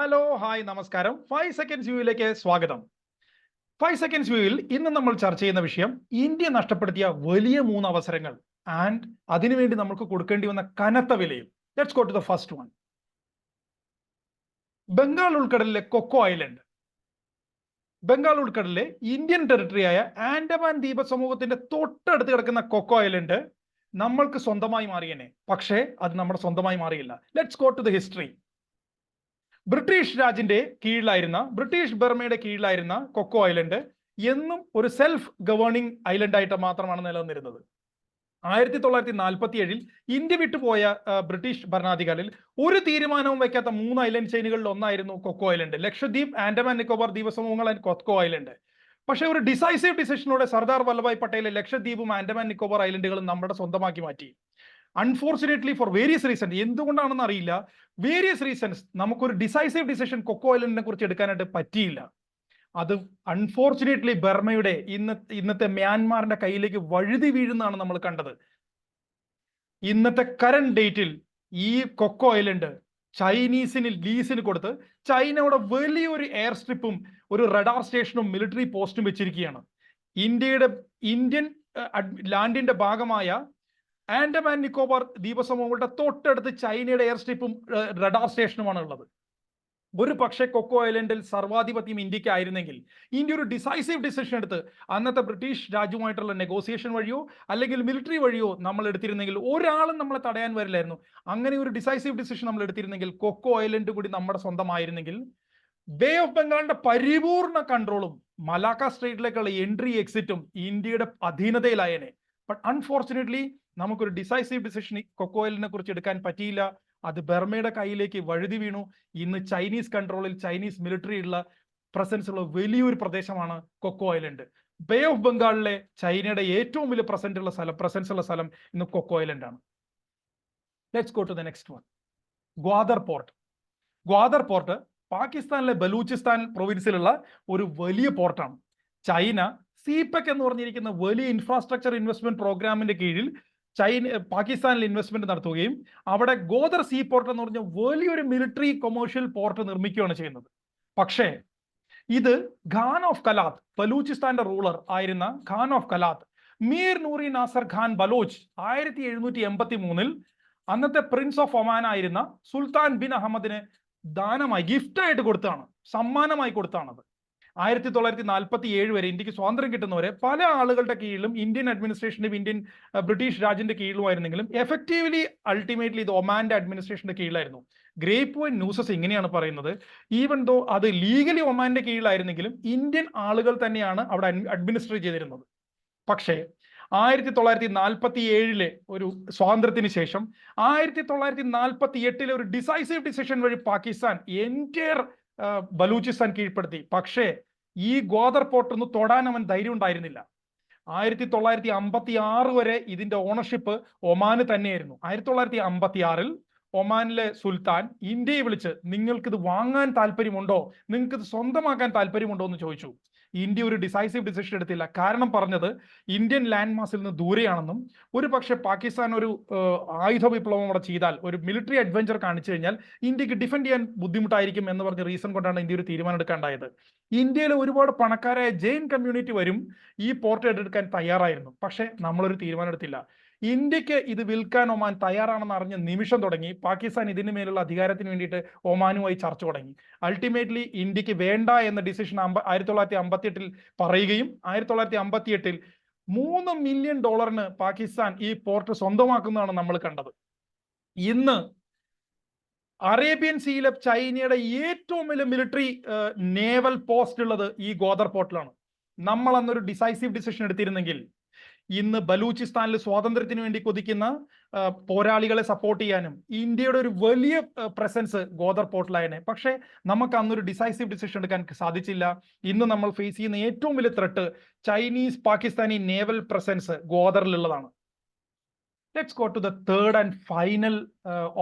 Hello hi നമസ്കാരം. Five seconds വ്യൂയിലേക്ക് സ്വാഗതം. ഫൈവ് സെക്കൻഡ്സ് വ്യൂയിൽ ഇന്ന് നമ്മൾ ചർച്ച ചെയ്യുന്ന വിഷയം ഇന്ത്യ നഷ്ടപ്പെടുത്തിയ വലിയ മൂന്ന് അവസരങ്ങൾ ആൻഡ് അതിനുവേണ്ടി നമുക്ക് കൊടുക്കേണ്ടി വന്ന കനത്ത വിലയും. Let's go to the first one Bengal ഉൾക്കടലിലെ Coco island Bengal ഉൾക്കടലിലെ ഇന്ത്യൻ ടെറിട്ടറിയായ ആൻഡമാൻ ദ്വീപ സമൂഹത്തിന്റെ തൊട്ടടുത്ത് കിടക്കുന്ന കൊക്കോ ഐലൻഡ് നമ്മൾക്ക് സ്വന്തമായി മാറിയനെ. പക്ഷേ അത് നമ്മുടെ സ്വന്തമായി മാറിയില്ല. Let's go to the history British രാജിന്റെ കീഴിലായിരുന്ന ബ്രിട്ടീഷ് ബർമയുടെ കീഴിലായിരുന്ന കൊക്കോ ഐലൻഡ് എന്നും ഒരു സെൽഫ് ഗവേണിംഗ് ഐലൻഡ് ആയിട്ട് മാത്രമാണ് നിലനിന്നിരുന്നത്. ആയിരത്തി തൊള്ളായിരത്തി നാൽപ്പത്തി ഏഴിൽ ഇന്ത്യ വിട്ടുപോയ ബ്രിട്ടീഷ് ഭരണാധികാരിൽ ഒരു തീരുമാനവും വയ്ക്കാത്ത മൂന്ന് ഐലൻഡ് ചെയിനുകളിൽ ഒന്നായിരുന്നു കൊക്കോ ഐലൻഡ്. ലക്ഷദ്വീപ് ആൻഡമാൻ നിക്കോബാർ ദ്വീപസമൂഹങ്ങൾ ആൻഡ് കൊക്കോ ഐലൻഡ്. പക്ഷെ ഒരു ഡിസൈസീവ് ഡിസിഷനോടെ സർദാർ വല്ലഭായ് പട്ടേലെ ലക്ഷദ്വീപും ആൻഡമാൻ നിക്കോബാർ ഐലൻഡുകളും നമ്മുടെ സ്വന്തമാക്കി മാറ്റി. അൺഫോർച്ചുനേറ്റ്ലി ഫോർ വേരിയസ് റീസൺ എന്തുകൊണ്ടാണെന്ന് അറിയില്ല. വേരിയസ് റീസൺസ് നമുക്കൊരു ഡിസൈസീവ് ഡിസിഷൻ കൊക്കോ ഐലൻഡിനെ കുറിച്ച് എടുക്കാനായിട്ട് പറ്റിയില്ല. അത് അൺഫോർച്ചുനേറ്റ്ലി ബർമയുടെ ഇന്ന് ഇന്നത്തെ മ്യാൻമാറിന്റെ കയ്യിലേക്ക് വഴുതി വീഴുന്നതാണ് നമ്മൾ കണ്ടത്. ഇന്നത്തെ കറണ്ട് ഡേറ്റിൽ ഈ കൊക്കോ ഐലൻഡ് ചൈനീസിന് ലീസിന് കൊടുത്ത് ചൈനയുടെ വലിയൊരു എയർ സ്ട്രിപ്പും ഒരു റഡാർ സ്റ്റേഷനും മിലിറ്ററി പോസ്റ്റും വെച്ചിരിക്കുകയാണ്. ഇന്ത്യയുടെ ഇന്ത്യൻ ലാൻഡിന്റെ ഭാഗമായ ആൻഡമാൻ നിക്കോബാർ ദ്വീപസമൂഹങ്ങളുടെ തൊട്ടടുത്ത് ചൈനയുടെ എയർ സ്ട്രിപ്പും റഡാർ സ്റ്റേഷനുമാണ് ഉള്ളത്. ഒരു പക്ഷേ കൊക്കോ ഐലൻഡിൽ സർവാധിപത്യം ഇന്ത്യക്കായിരുന്നെങ്കിൽ ഇന്ത്യ ഒരു ഡിസൈസീവ് ഡിസിഷൻ എടുത്ത് അന്നത്തെ ബ്രിട്ടീഷ് രാജ്യവുമായിട്ടുള്ള നെഗോസിയേഷൻ വഴിയോ അല്ലെങ്കിൽ മിലിറ്ററി വഴിയോ നമ്മൾ എടുത്തിരുന്നെങ്കിൽ ഒരാളും നമ്മളെ തടയാൻ വരില്ലായിരുന്നു. അങ്ങനെ ഒരു ഡിസൈസീവ് ഡിസിഷൻ നമ്മൾ എടുത്തിരുന്നെങ്കിൽ കൊക്കോ ഐലൻഡ് കൂടി നമ്മുടെ സ്വന്തമായിരുന്നെങ്കിൽ ബേ ഓഫ് ബംഗാളിന്റെ പരിപൂർണ കൺട്രോളും മലാക്ക സ്ട്രേറ്റിലേക്കുള്ള എൻട്രി എക്സിറ്റും ഇന്ത്യയുടെ അധീനതയിലായേനെ. ബട്ട് അൺഫോർച്ചുനേറ്റ്ലി നമുക്കൊരു ഡിസൈസീവ് ഡിസിഷൻ കൊക്കോയിലിനെ കുറിച്ച് എടുക്കാൻ പറ്റിയില്ല. അത് ബർമയുടെ കയ്യിലേക്ക് വഴുതി വീണു. ഇന്ന് ചൈനീസ് കൺട്രോളിൽ ചൈനീസ് മിലിറ്ററി ഉള്ള പ്രസൻസ് ഉള്ള വലിയൊരു പ്രദേശമാണ് കൊക്കോ ഐലൻഡ് ബേ ഓഫ് ബംഗാളിലെ ചൈനയുടെ ഏറ്റവും വലിയ പ്രസന്റ് ഉള്ള സ്ഥലം പ്രസൻസ് ഉള്ള സ്ഥലം ഇന്ന് കൊക്കോ ഐലൻഡ് ആണ്. Let's go to the next one Gwadar port Gwadar port പാകിസ്ഥാനിലെ ബലൂചിസ്ഥാൻ പ്രൊവിൻസിലുള്ള ഒരു വലിയ പോർട്ടാണ് ചൈന സിപെക് എന്ന് പറഞ്ഞിരിക്കുന്ന വലിയ ഇൻഫ്രാസ്ട്രക്ചർ ഇൻവെസ്റ്റ്മെന്റ് പ്രോഗ്രാമിന്റെ കീഴിൽ ചൈന പാകിസ്ഥാനിൽ ഇൻവെസ്റ്റ്മെന്റ് നടത്തുകയും അവിടെ ഗോദർ സീ പോർട്ട് എന്ന് പറഞ്ഞ വലിയൊരു മിലിറ്ററി കൊമേഴ്ഷ്യൽ പോർട്ട് നിർമ്മിക്കുകയാണ് ചെയ്യുന്നത്. പക്ഷേ ഇത് ഖാൻ ഓഫ് കലാത്ത് ബലൂചിസ്ഥാന്റെ റൂളർ ആയിരുന്ന ഖാൻ ഓഫ് കലാത്ത് മീർ നൂറി നാസർ ഖാൻ ബലോച്ച് ആയിരത്തി എഴുന്നൂറ്റി എൺപത്തി മൂന്നിൽ അന്നത്തെ പ്രിൻസ് ഓഫ് ഒമാൻ ആയിരുന്ന സുൽത്താൻ ബിൻ അഹമ്മദിന് ദാനമായി ഗിഫ്റ്റായിട്ട് കൊടുത്താണ് സമ്മാനമായി കൊടുത്താണത്. ആയിരത്തി തൊള്ളായിരത്തി നാൽപ്പത്തി ഏഴ് വരെ ഇന്ത്യയ്ക്ക് സ്വാതന്ത്ര്യം കിട്ടുന്നവരെ പല ആളുകളുടെ കീഴിലും ഇന്ത്യൻ അഡ്മിനിസ്ട്രേഷന്റെ ഇന്ത്യൻ ബ്രിട്ടീഷ് രാജിന്റെ കീഴിലുമായിരുന്നെങ്കിലും എഫക്റ്റീവ്ലി അൾട്ടിമേറ്റ്ലി ഇത് ഒമാന്റെ അഡ്മിനിസ്ട്രേഷന്റെ കീഴിലായിരുന്നു. ഗ്രേപ്പ് പോയിന്റ് ന്യൂസസ് ഇങ്ങനെയാണ് പറയുന്നത്. ഈവൻ ദോ അത് ലീഗലി ഒമാന്റെ കീഴിലായിരുന്നെങ്കിലും ഇന്ത്യൻ ആളുകൾ തന്നെയാണ് അവിടെ അഡ്മിനിസ്ട്രേറ്റ് ചെയ്തിരുന്നത്. പക്ഷേ ആയിരത്തി തൊള്ളായിരത്തി നാൽപ്പത്തി ഏഴിലെ ഒരു സ്വാതന്ത്ര്യത്തിന് ശേഷം ആയിരത്തി തൊള്ളായിരത്തി നാൽപ്പത്തി എട്ടിലെ ഒരു ഡിസൈസീവ് ഡിസിഷൻ വഴി പാകിസ്ഥാൻ എന്റയർ ബലൂചിസ്ഥാൻ കീഴ്പ്പെടുത്തി. പക്ഷേ ഈ ഗോദർ പോർട്ട് ഒന്ന് തൊടാൻ അവൻ ധൈര്യം ഉണ്ടായിരുന്നില്ല. ആയിരത്തി തൊള്ളായിരത്തി അമ്പത്തി ആറ് വരെ ഇതിന്റെ ഓണർഷിപ്പ് ഒമാന് തന്നെയായിരുന്നു. ആയിരത്തി തൊള്ളായിരത്തി അമ്പത്തി ആറിൽ ഒമാനിലെ സുൽത്താൻ ഇന്ത്യയെ വിളിച്ച് നിങ്ങൾക്ക് ഇത് വാങ്ങാൻ താല്പര്യമുണ്ടോ? നിങ്ങൾക്ക് ഇത് സ്വന്തമാക്കാൻ താല്പര്യമുണ്ടോ? എന്ന് ചോദിച്ചു. ഇന്ത്യ ഒരു ഡിസൈസീവ് ഡിസിഷൻ എടുത്തില്ല. കാരണം പറഞ്ഞത് ഇന്ത്യൻ ലാൻഡ് മാസിൽ നിന്ന് ദൂരെയാണെന്നും ഒരു പക്ഷേ പാകിസ്ഥാൻ ഒരു ആയുധ വിപ്ലവം അവിടെ ചെയ്താൽ ഒരു മിലിറ്ററി അഡ്വഞ്ചർ കാണിച്ചു കഴിഞ്ഞാൽ ഇന്ത്യയ്ക്ക് ഡിഫെൻഡ് ചെയ്യാൻ ബുദ്ധിമുട്ടായിരിക്കും എന്ന് പറഞ്ഞ റീസൺ കൊണ്ടാണ് ഇന്ത്യ ഒരു തീരുമാനം എടുക്കാണ്ടായത്. ഇന്ത്യയിലെ ഒരുപാട് പണക്കാരായ ജെയിൻ കമ്മ്യൂണിറ്റി വരും ഈ പോർട്ട് ഏറ്റെടുക്കാൻ തയ്യാറായിരുന്നു. പക്ഷേ നമ്മളൊരു തീരുമാനം എടുത്തില്ല. ഇന്ത്യയ്ക്ക് ഇത് വിൽക്കാൻ ഒമാൻ തയ്യാറാണെന്ന് അറിഞ്ഞ നിമിഷം തുടങ്ങി. പാകിസ്ഥാൻ ഇതിന് മേലുള്ള അധികാരത്തിന് വേണ്ടിയിട്ട് ഒമാനുമായി ചർച്ച തുടങ്ങി. അൾട്ടിമേറ്റ്ലി ഇന്ത്യയ്ക്ക് വേണ്ട എന്ന ഡിസിഷൻ അമ്പ ആയിരത്തി തൊള്ളായിരത്തി അമ്പത്തി എട്ടിൽ പറയുകയും ആയിരത്തി തൊള്ളായിരത്തി അമ്പത്തി എട്ടിൽ മൂന്ന് മില്യൺ ഡോളറിന് പാകിസ്ഥാൻ ഈ പോർട്ട് സ്വന്തമാക്കുന്നതാണ് നമ്മൾ കണ്ടത്. ഇന്ന് അറേബ്യൻ സീയിലെ ചൈനയുടെ ഏറ്റവും വലിയ മിലിറ്ററി നേവൽ പോസ്റ്റ് ഉള്ളത് ഈ ഗോദർ പോർട്ടിലാണ് നമ്മൾ അന്നൊരു ഡിസൈസീവ് ഡിസിഷൻ എടുത്തിരുന്നെങ്കിൽ ഇന്ന് ബലൂചിസ്ഥാനിൽ സ്വാതന്ത്ര്യത്തിന് വേണ്ടി കൊതിക്കുന്ന പോരാളികളെ സപ്പോർട്ട് ചെയ്യാനും ഇന്ത്യയുടെ ഒരു വലിയ പ്രസൻസ് ഗോദർ പോർട്ടലായനെ പക്ഷേ നമുക്ക് അന്നൊരു ഡിസൈസീവ് ഡിസിഷൻ എടുക്കാൻ സാധിച്ചില്ല. ഇന്ന് നമ്മൾ ഫേസ് ചെയ്യുന്ന ഏറ്റവും വലിയ threat Chinese Pakistani naval presence ഗോദറിലുള്ളതാണ്. Let's go to the third and final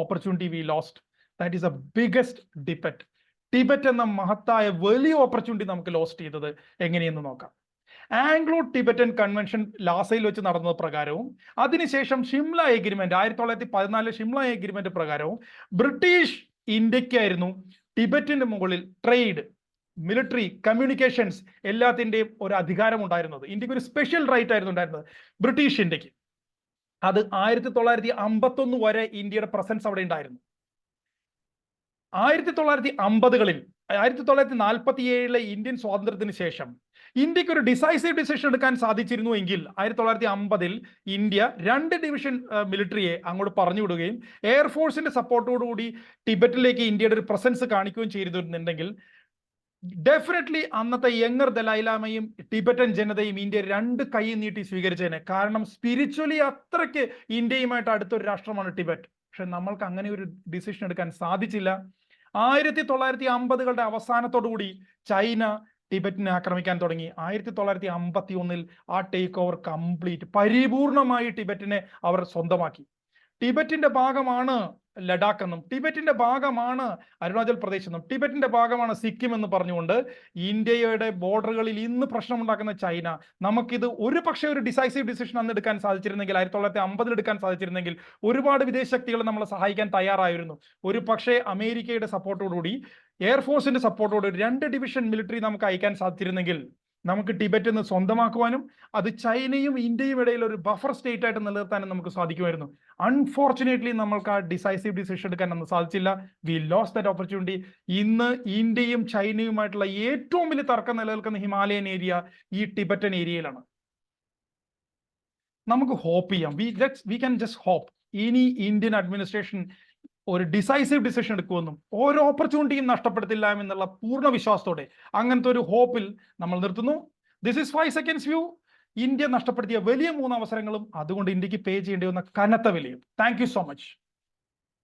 opportunity we lost that is a biggest debate Tibet എന്ന മഹത്തായ വലിയ ഓപ്പർച്യൂണിറ്റി നമുക്ക് ലോസ്റ്റ് ചെയ്തത് എങ്ങനെയെന്ന് നോക്കാം. ആംഗ്ലോ ടിബറ്റൻ കൺവെൻഷൻ ലാസയിൽ വെച്ച് നടന്നത് പ്രകാരവും അതിനുശേഷം ഷിംല എഗ്രിമെന്റ് ആയിരത്തി തൊള്ളായിരത്തി പതിനാലിലെ ഷിംല എഗ്രിമെന്റ് പ്രകാരവും ബ്രിട്ടീഷ് ഇന്ത്യക്കായിരുന്നു ടിബറ്റിന്റെ മുകളിൽ ട്രേഡ് മിലിറ്ററി കമ്മ്യൂണിക്കേഷൻസ് എല്ലാത്തിന്റെയും ഒരു അധികാരം ഉണ്ടായിരുന്നത്. ഇന്ത്യയ്ക്ക് ഒരു സ്പെഷ്യൽ റൈറ്റ് ആയിരുന്നു ഉണ്ടായിരുന്നത് ബ്രിട്ടീഷ് ഇന്ത്യയ്ക്ക്. അത് ആയിരത്തി തൊള്ളായിരത്തി അമ്പത്തൊന്ന് വരെ ഇന്ത്യയുടെ പ്രസൻസ് അവിടെ ഉണ്ടായിരുന്നു. ആയിരത്തി തൊള്ളായിരത്തി അമ്പതുകളിൽ ആയിരത്തി തൊള്ളായിരത്തി നാൽപ്പത്തി ഏഴിലെ ഇന്ത്യൻ സ്വാതന്ത്ര്യത്തിന് ശേഷം ഇന്ത്യയ്ക്ക് ഒരു ഡിസൈസീവ് ഡിസിഷൻ എടുക്കാൻ സാധിച്ചിരുന്നു എങ്കിൽ ആയിരത്തി തൊള്ളായിരത്തി അമ്പതിൽ ഇന്ത്യ രണ്ട് ഡിവിഷൻ മിലിറ്ററിയെ അങ്ങോട്ട് പറഞ്ഞു വിടുകയും എയർഫോഴ്സിന്റെ സപ്പോർട്ടോടുകൂടി ടിബറ്റിലേക്ക് ഇന്ത്യയുടെ ഒരു പ്രസൻസ് കാണിക്കുകയും ചെയ്തിരുന്നുണ്ടെങ്കിൽ ഡെഫിനറ്റ്ലി അന്നത്തെ യങ്ങർ ദലൈലാമയും ടിബറ്റൻ ജനതയും ഇന്ത്യ രണ്ട് കൈ നീട്ടി സ്വീകരിച്ചതിനെ കാരണം സ്പിരിച്വലി അത്രയ്ക്ക് ഇന്ത്യയുമായിട്ട് അടുത്തൊരു രാഷ്ട്രമാണ് ടിബറ്റ്. പക്ഷെ നമ്മൾക്ക് അങ്ങനെ ഒരു ഡിസിഷൻ എടുക്കാൻ സാധിച്ചില്ല. ആയിരത്തി തൊള്ളായിരത്തി അമ്പതുകളുടെ അവസാനത്തോടു കൂടി ചൈന ടിബറ്റിനെ ആക്രമിക്കാൻ തുടങ്ങി. ആയിരത്തി തൊള്ളായിരത്തി അമ്പത്തി ഒന്നിൽ ആ ടേക്ക് ഓവർ കംപ്ലീറ്റ് പരിപൂർണമായി ടിബറ്റിനെ അവർ സ്വന്തമാക്കി. ടിബറ്റിന്റെ ഭാഗമാണ് ലഡാക്ക് എന്നും ടിബറ്റിന്റെ ഭാഗമാണ് അരുണാചൽ പ്രദേശ് എന്നും. ടിബറ്റിന്റെ ഭാഗമാണ് സിക്കിം എന്ന് പറഞ്ഞുകൊണ്ട് ഇന്ത്യയുടെ ബോർഡറുകളിൽ ഇന്ന് പ്രശ്നമുണ്ടാക്കുന്ന ചൈന. നമുക്കിത് ഒരു പക്ഷേ ഒരു ഡിസൈസീവ് ഡിസിഷൻ അന്ന് എടുക്കാൻ സാധിച്ചിരുന്നെങ്കിൽ ആയിരത്തി തൊള്ളായിരത്തി അമ്പതിൽ എടുക്കാൻ സാധിച്ചിരുന്നെങ്കിൽ ഒരുപാട് വിദേശ ശക്തികൾ നമ്മളെ സഹായിക്കാൻ തയ്യാറായിരുന്നു. ഒരു പക്ഷേ അമേരിക്കയുടെ സപ്പോർട്ടോടുകൂടി എയർഫോഴ്സിന്റെ സപ്പോർട്ടോടുകൂടി രണ്ട് ഡിവിഷൻ മിലിറ്ററി നമുക്ക് അയക്കാൻ സാധിച്ചിരുന്നെങ്കിൽ നമുക്ക് ടിബറ്റ് എന്ന് സ്വന്തമാക്കുവാനും അത് ചൈനയും ഇന്ത്യയും ഇടയിൽ ഒരു ബഫർ സ്റ്റേറ്റ് ആയിട്ട് നിലനിർത്താനും നമുക്ക് സാധിക്കുമായിരുന്നു. അൺഫോർച്ചുനേറ്റ്ലി നമ്മൾക്ക് ആ ഡിസൈസീവ് ഡിസിഷൻ എടുക്കാൻ ഒന്നും സാധിച്ചില്ല. വി ലോസ് ദാറ്റ് ഓപ്പർച്യൂണിറ്റി ഇന്ന് ഇന്ത്യയും ചൈനയുമായിട്ടുള്ള ഏറ്റവും വലിയ തർക്കം നിലനിൽക്കുന്ന ഹിമാലയൻ ഏരിയ ഈ ടിബറ്റൻ ഏരിയയിലാണ്. നമുക്ക് ഹോപ്പ് ചെയ്യാം. We we can just hope ഇനി ഇന്ത്യൻ അഡ്മിനിസ്ട്രേഷൻ ഒരു ഡിസൈസീവ് ഡിസിഷൻ എടുക്കുമെന്നും ഓരോ ഓപ്പർച്യൂണിറ്റിയും നഷ്ടപ്പെടുത്തില്ല എന്നുള്ള പൂർണ വിശ്വാസത്തോടെ അങ്ങനത്തെ ഒരു ഹോപ്പിൽ നമ്മൾ നിർത്തുന്നു. This is five seconds view India നഷ്ടപ്പെടുത്തിയ വലിയ മൂന്ന് അവസരങ്ങളും അതുകൊണ്ട് ഇന്ത്യയ്ക്ക് പേ ചെയ്യേണ്ടി വന്ന കനത്ത വിലയും. Thank so much